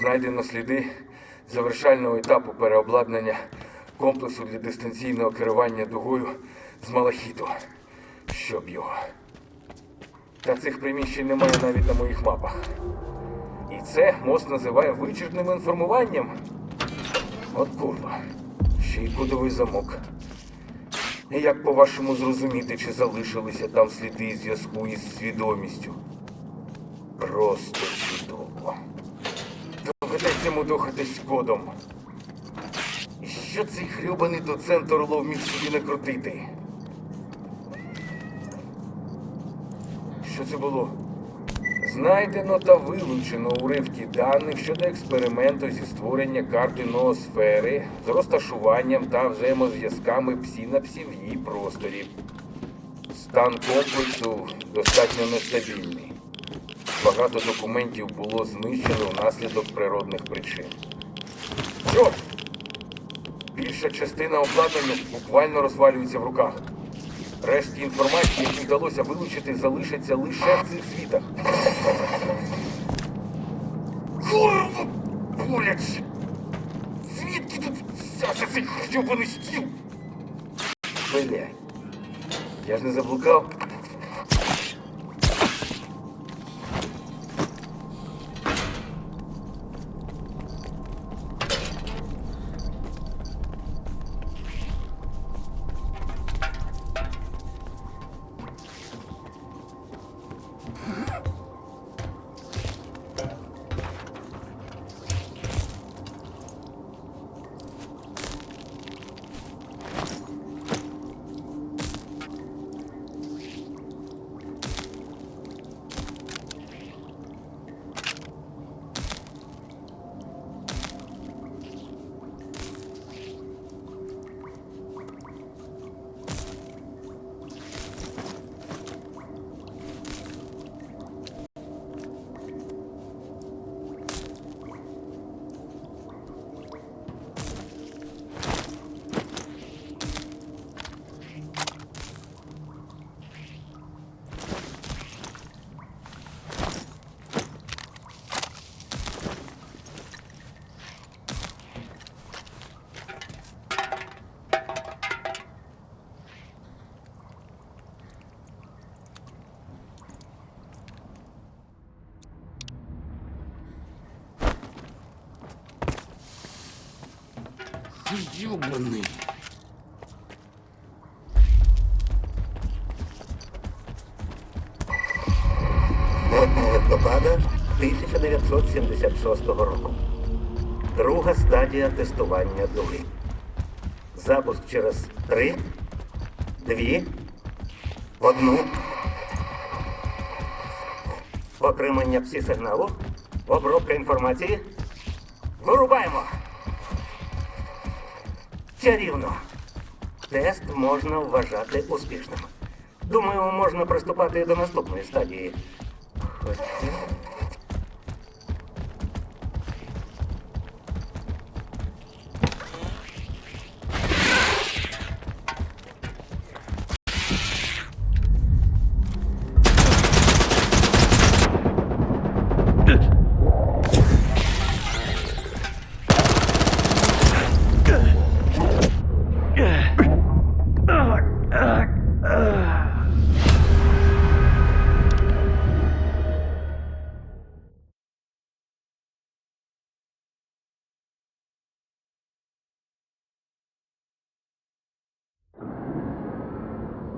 Знайдено сліди завершального етапу переобладнання комплексу для дистанційного керування дугою з малахіту. Щоб його. Та цих приміщень немає навіть на моїх мапах. І це мост називає вичерпним інформуванням. От курва. Ще й кодовий замок. І Як по-вашому зрозуміти, чи залишилися там сліди зв'язку із свідомістю? Просто чудово. Доведеться мудохатись кодом. Що цей хрюбаний доцент Орлов міг собі накрутити? Що це було? Знайдено та вилучено уривки даних щодо експерименту зі створення карти ноосфери з розташуванням та взаємозв'язками псінапсів в її просторі. Стан комплексу достатньо нестабільний. Багато документів було знищено внаслідок природних причин. Чорт! Більша частина обладнання буквально розвалюється в руках. Рештки інформації, які вдалося вилучити, залишаться лише в цих світах. Курва! Боляче! Звідки тут взявся цей хрюбаний стіл? Бля. Я ж не заблукав. Ёбаный. листопада 1976 року. Друга стадія тестування дуги. Запуск через три, дві, одну. Отримання псі-сигналу. Обробка інформації. Вирубаємо. Чарівно. Тест можна вважати успішним. Думаю, можна приступати до наступної стадії. Хоча.